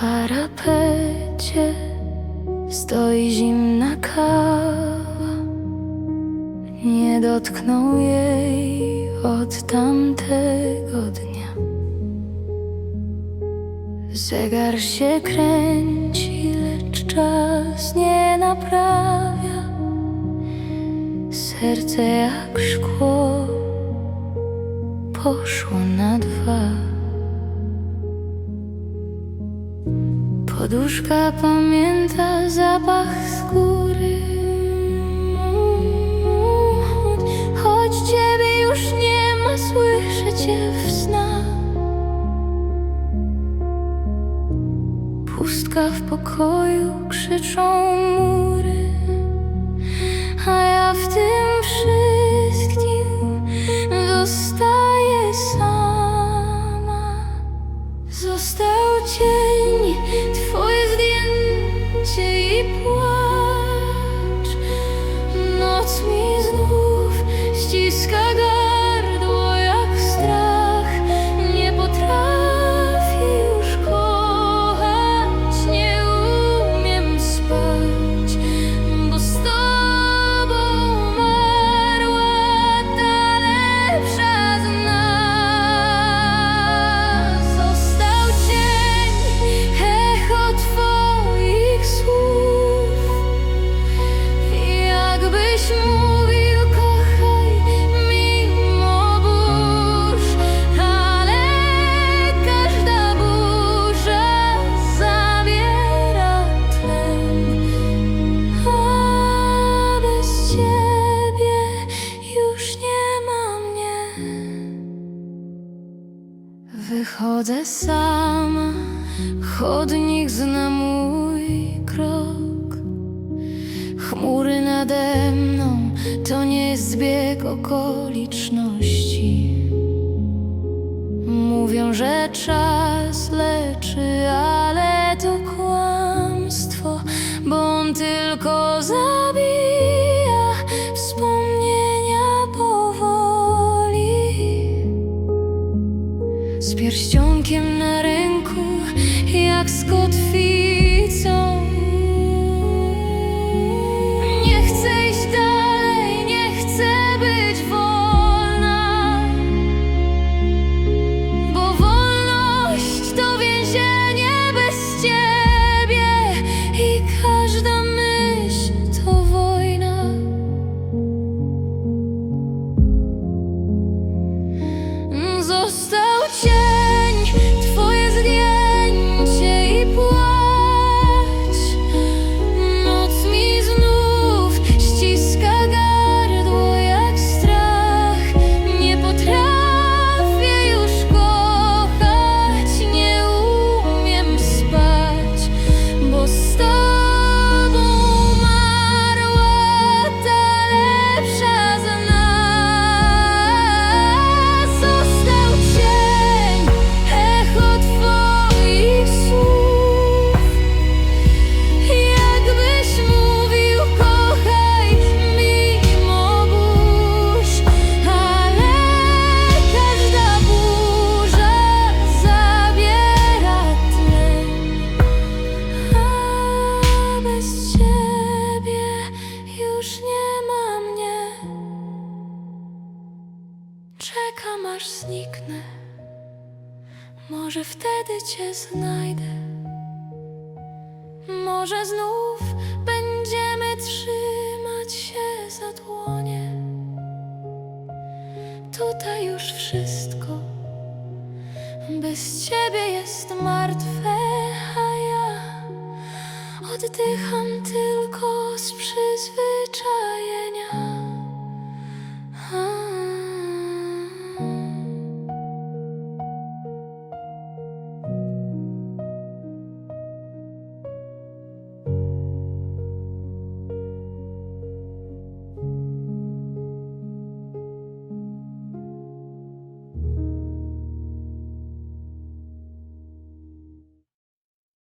parapecie stoi zimna kawa. Nie dotknął jej od tamtego dnia. Zegar się kręci, lecz czas nie naprawia. Serce jak szkło poszło na dwa. Poduszka pamięta zapach skóry. Choć ciebie już nie ma, słyszę cię w snach. Pustka w pokoju, krzyczą mury, a ja w tym Wychodzę sama, chodnik zna mój krok. Chmury nade mną to nie zbieg okoliczności. Mówią, że czas Z pierścionkiem na ręku, jak z. już nie ma mnie. Czekam aż zniknę, może wtedy cię znajdę. Może znów będziemy trzymać się za dłonie. Tutaj już wszystko bez ciebie jest martwe, a ja oddycham tylko z przyzwyczajenia.